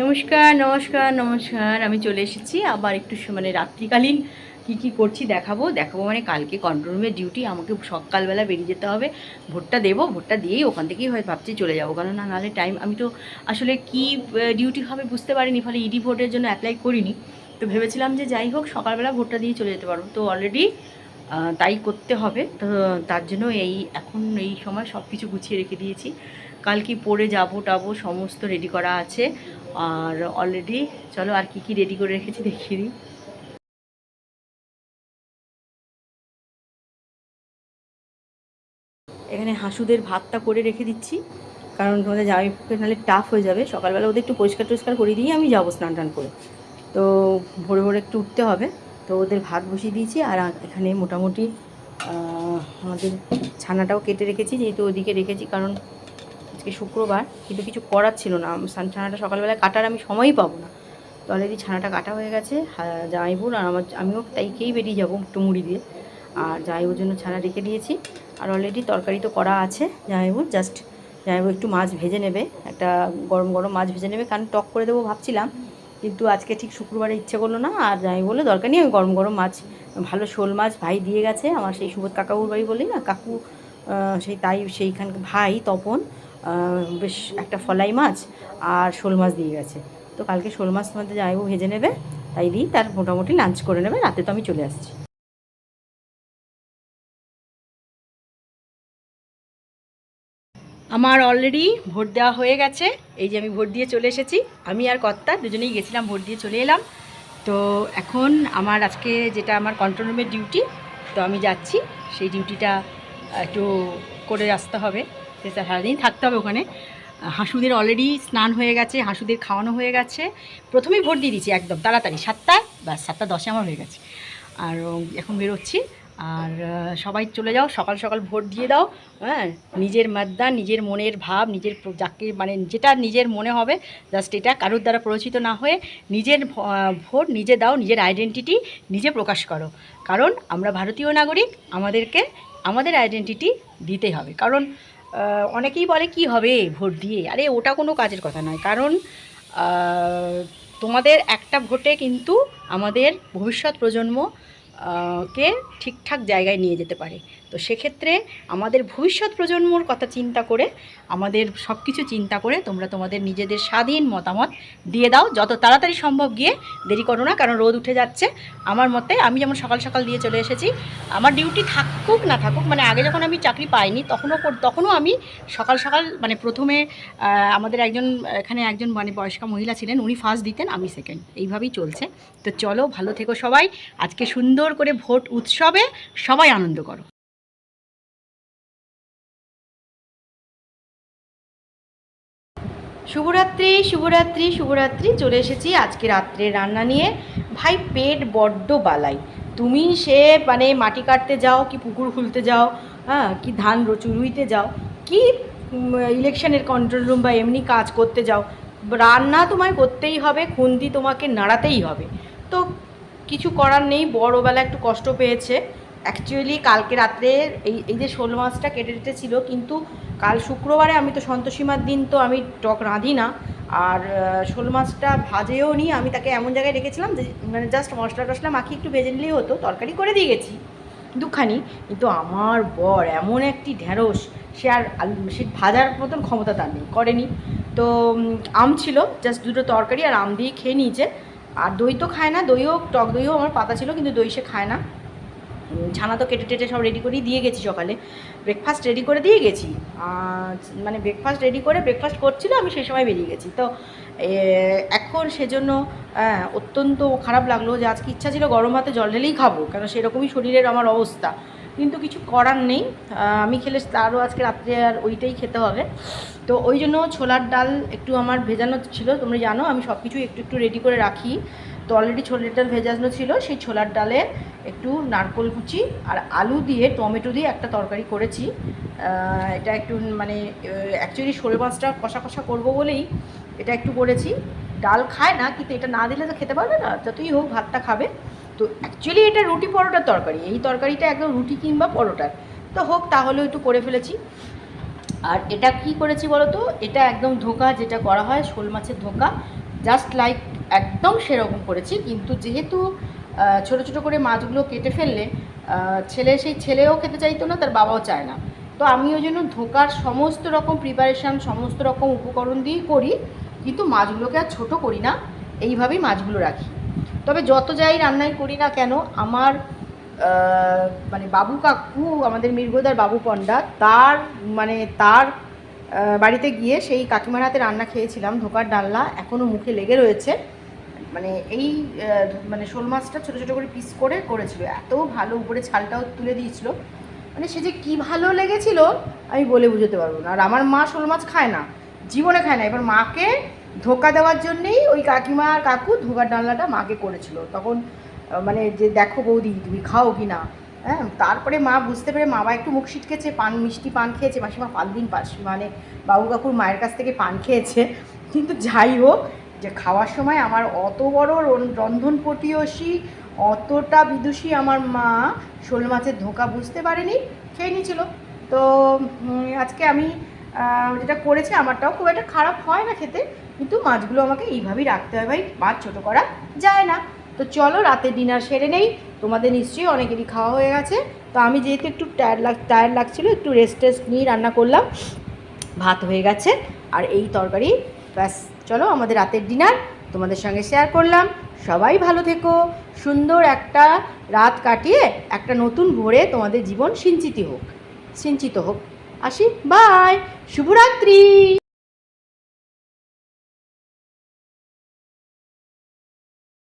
নমস্কার নমস্কার নমস্কার। আমি চলে এসেছি আবার একটু মানে রাত্রিকালীন কি কি করছি দেখাবো। দেখাবো মানে কালকে কন্ট্রোল রুমের ডিউটি আমাকে সকালবেলা বেরিয়ে যেতে হবে। ভোটটা দেবো, ভোটটা দিয়েই ওখান থেকেই হয় ভাবছি চলে যাব। কারণ না নাহলে টাইম আমি তো আসলে কি ডিউটি হবে বুঝতে পারিনি, ফলে ইডি ভোটের জন্য অ্যাপ্লাই করিনি। তো ভেবেছিলাম যে যাই হোক, সকালবেলা ভোটটা দিয়ে চলে যেতে পারব। তো অলরেডি তাই করতে হবে। তো তার জন্য এই এখন এই সময় সব কিছু গুছিয়ে রেখে দিয়েছি। কাল কি পরে যাব টাবো সমস্ত রেডি করা আছে। আর অলরেডি চলো আর কি কি রেডি করে রেখেছি দেখিয়ে দিই। এখানে হাঁসুদের ভাতটা করে রেখে দিচ্ছি, কারণ তোমাদের জামাই নাহলে টাফ হয়ে যাবে। সকালবেলা ওদের একটু পরিষ্কার টরিষ্কার করে দিয়ে আমি যাব স্নান টান করে। তো ভোরে ভোরে একটু উঠতে হবে। তো ওদের ভাত বসিয়ে দিয়েছি আর এখানে মোটামুটি আমাদের ছানাটাও কেটে রেখেছি, যেহেতু ওদিকে রেখেছি, কারণ আজকে শুক্রবার, কিন্তু কিছু করার ছিল না। ছানাটা সকালবেলা কাটার আমি সময়ই পাবো না। তো অলরেডি ছানাটা কাটা হয়ে গেছে জামাইবুর আর আমার, আমিও তাই খেয়েই বেরিয়ে যাব একটু মুড়ি দিয়ে। আর জামাইবুর জন্য ছানা রেখে দিয়েছি। আর অলরেডি তরকারি তো করা আছে জামাইবুর জাস্ট জামাইবু একটু মাছ ভেজে নেবে, একটা গরম গরম মাছ ভেজে নেবে, কারণ টক করে দেবো ভাবছিলাম, কিন্তু আজকে ঠিক শুক্রবারে ইচ্ছে করল না, আর জামাই বলল, দরকার নেই, আমি গরম গরম মাছ, ভালো শোল মাছ ভাই দিয়ে গেছে, আমার সেই সুবোধ কাকাবুর বাড়ি বলি না, কাকু সেই তাই সেইখান ভাই তপন বেশ একটা ফলাই মাছ আর শোল মাছ দিয়ে গেছে। তো কালকে শোল মাছ তোমাদের জামাইবু ভেজে নেবে, তাই দিই তার মোটামুটি লাঞ্চ করে নেবে, রাতে তো আমি চলে আসছি। আমার অলরেডি ভোট দেওয়া হয়ে গেছে, এই যে আমি ভোট দিয়ে চলে এসেছি। আমি আর কর্তা দুজনেই গেছিলাম, ভোট দিয়ে চলে এলাম। তো এখন আমার আজকে যেটা আমার কন্ট্রোল রুমের ডিউটি তো আমি যাচ্ছি, সেই ডিউটিটা একটু করে আসতে হবে। সে সারাদিন থাকতে হবে ওখানে। হাঁসুদের অলরেডি স্নান হয়ে গেছে, হাঁসুদের খাওয়ানো হয়ে গেছে। প্রথমেই ভোট দিয়ে দিয়েছি একদম, তাড়াতাড়ি। সাতটায়, ব্যাস, সাতটা দশে আমার হয়ে গেছে। আর এখন বেরোচ্ছি। আর সবাই চলে যাও, সকাল সকাল ভোট দিয়ে দাও। হ্যাঁ নিজের মাদ্দা, নিজের মনের ভাব, নিজের যাকে মানে যেটা নিজের মনে হবে, জাস্ট এটা কারোর দ্বারা প্ররোচিত না হয়ে নিজের ভোট নিজে দাও, নিজের আইডেন্টিটি নিজে প্রকাশ করো। কারণ আমরা ভারতীয় নাগরিক, আমাদেরকে, আমাদের আইডেন্টিটি দিতে হবে। কারণ অনেকেই বলে, কি হবে ভোট দিয়ে? আরে, ওটা কোনো কাজের কথা নয়। কারণ তোমাদের একটা ভোটে কিন্তু আমাদের ভবিষ্যৎ প্রজন্ম কে ঠিকঠাক জায়গায় নিয়ে যেতে পারে। তো সেক্ষেত্রে আমাদের ভবিষ্যৎ প্রজন্মর কথা চিন্তা করে, আমাদের সব কিছু চিন্তা করে তোমরা তোমাদের নিজেদের স্বাধীন মতামত দিয়ে দাও। যত তাড়াতাড়ি সম্ভব গিয়ে দেরি করো না, কারণ রোদ উঠে যাচ্ছে। আমার মতে আমি যেমন সকাল সকাল দিয়ে চলে এসেছি, আমার ডিউটি থাকুক না থাকুক মানে আগে যখন আমি চাকরি পাইনি তখনও তখনও আমি সকাল সকাল মানে প্রথমে আমাদের একজন, এখানে একজন মানে বয়স্কা মহিলা ছিলেন, উনি ফার্স্ট দিতেন, আমি সেকেন্ড এইভাবেই চলছে। তো চলো, ভালো থেকো সবাই। আজকে সুন্দর করে ভোট উৎসবে সবাই আনন্দ করো। শুভরাত্রি শুভরাত্রি শুভরাত্রি। চলে এসেছি আজকে রাত্রে রান্না নিয়ে। ভাই, পেট বড্ড বালাই। তুমি সে মানে মাটি কাটতে যাও কি পুকুর খুলতে যাও হ্যাঁ কি ধান চুরুইতে যাও, কি ইলেকশনের কন্ট্রোল রুম বা এমনি কাজ করতে যাও, রান্না তোমায় করতেই হবে, খুন্তি তোমাকে নাড়াতেই হবে। তো কিছু করার নেই, বড়োবেলা একটু কষ্ট পেয়েছে। অ্যাকচুয়ালি কালকে রাত্রে এই এই যে শোল মাছটা কেটে কেটে ছিল, কিন্তু কাল শুক্রবারে আমি তো সন্তোষীমার দিন তো আমি টক রাঁধি না। আর শোল মাছটা ভাজেও নি, আমি তাকে এমন জায়গায় রেখেছিলাম যে মানে জাস্ট মশলা টশলা মাখিয়ে একটু ভেজে নিলেই হতো, তরকারি করে দিয়ে গেছি। দুখানি, কিন্তু আমার বর এমন একটি ঢ্যাঁড়স, সে আর সে ভাজার মতন ক্ষমতা তার নেই, করেনি। তো আম ছিল জাস্ট দুটো তরকারি আর আম দিয়ে খেয়ে নিয়েছে। আর দই তো খায় না, দইও, টক দইও আমার পাতা ছিল, কিন্তু দই সে খায় না। ছানা তো কেটে টেটে সব রেডি করেই দিয়ে গেছি সকালে। ব্রেকফাস্ট রেডি করে দিয়ে গেছি। মানে ব্রেকফাস্ট রেডি করে ব্রেকফাস্ট করছিল আমি সেই সময় বেরিয়ে গেছি। তো এখন সেজন্য আহ, অত্যন্ত খারাপ লাগল যে আজকে ইচ্ছা ছিল গরম হাতে জল ঢেলেই খাব কেন সেরকমই শরীরের আমার অবস্থা। কিন্তু কিছু করার নেই। আমি খেলে তারও আজকে রাত্রে আর ওইটাই খেতে হবে। তো ওই জন্য ছোলার ডাল একটু আমার ভেজানো ছিল তোমরা জানো আমি সব কিছু একটু একটু রেডি করে রাখি। তো অলরেডি ছোলার ডাল ভেজানো ছিল সেই ছোলার ডালে একটু নারকোল কুচি আর আলু দিয়ে, টমেটো দিয়ে একটা তরকারি করেছি। এটা একটু মানে অ্যাকচুয়ালি শোল মাছটা কষা কষা করব বলেই এটা একটু করেছি। ডাল খায় না, কিন্তু এটা না দিলে তো খেতে পারবে না, যতই হোক ভাতটা খাবে। তো অ্যাকচুয়ালি এটা রুটি পরোটার তরকারি, এই তরকারিটা একদম রুটি কিংবা পরোটার। তো হোক, তাহলেও একটু করে ফেলেছি। আর এটা কি করেছি বলো তো এটা একদম ধোকা যেটা করা হয়, শোল মাছের ধোকা। জাস্ট লাইক একদম সেরকম করেছি, কিন্তু যেহেতু ছোট ছোট করে মাছগুলো কেটে ফেললে ছেলে, সেই ছেলেও খেতে চাইতো না, তার বাবাও চায় না। তো আমি ওই জন্য ধোকার সমস্ত রকম প্রিপারেশান সমস্ত রকম উপকরণ দিয়েই করি, কিন্তু মাছগুলোকে আর ছোটো করি না, এইভাবেই মাছগুলো রাখি। তবে যত যাই রান্নাই করি না কেন, আমার মানে বাবু কাকু, আমাদের মির্গদার বাবু পণ্ডা, তার মানে তার বাড়িতে গিয়ে সেই কাকিমার হাতে রান্না খেয়েছিলাম, ধোকার ডালনা এখনও মুখে লেগে রয়েছে। মানে এই মানে শোল মাছটা ছোটো ছোটো করে পিস করে করেছিল। এত ভালো উপরে ছালটাও তুলে দিয়েছিল। মানে সে যে কী ভালো লেগেছিল, আমি বলে বুঝতে পারব না। আর আমার মা শোল মাছ খায় না, জীবনে খায় না। এবার মাকে ধোকা দেওয়ার জন্যেই ওই কাকিমা আর কাকু ধোকার ডালনাটা মাকে করেছিল। তখন মানে যে দেখো বৌদি, তুমি খাও কি না? হ্যাঁ তারপরে মা বুঝতে পেরে মা একটু মুখ ছিটকেছে পান, মিষ্টি পান খেয়েছে। মাসিমা পাঁচ দিন পাশ মানে বাবু কাকুর মায়ের কাছ থেকে পান খেয়েছে। কিন্তু যাই হোক যে খাওয়ার সময় আমার অত বড় রন্ধন পটীয়সী অতটা বিদুষী আমার মা শোল মাছের ধোকা বুঝতে পারেনি, খেয়ে নিয়েছিল। তো আজকে আমি যেটা করেছি আমারটাও খুব একটা খারাপ হয় না খেতে, কিন্তু মাছগুলো আমাকে এইভাবেই রাখতে হয় ভাই, মাছ ছোটো করা যায় না। তো চলো রাতে ডিনার সেরে নেই, তোমাদের নিশ্চয়ই অনেকেরই খাওয়া হয়ে গেছে। তো আমি যেহেতু একটু টায়ার লাগ টায়ার লাগছিল, একটু রেস্ট টেস্ট নিয়ে রান্না করলাম। ভাত হয়ে গেছে, আর এই তরকারি, ব্যাস। চলো আমাদের রাতের ডিনার তোমাদের সঙ্গে শেয়ার করলাম। সবাই ভালো থেকো। সুন্দর একটা রাত কাটিয়ে একটা নতুন ভোরে তোমাদের জীবন সিঞ্চিত হোক। সিঞ্চিত হোক। আসি বাই শুভরাত্রি।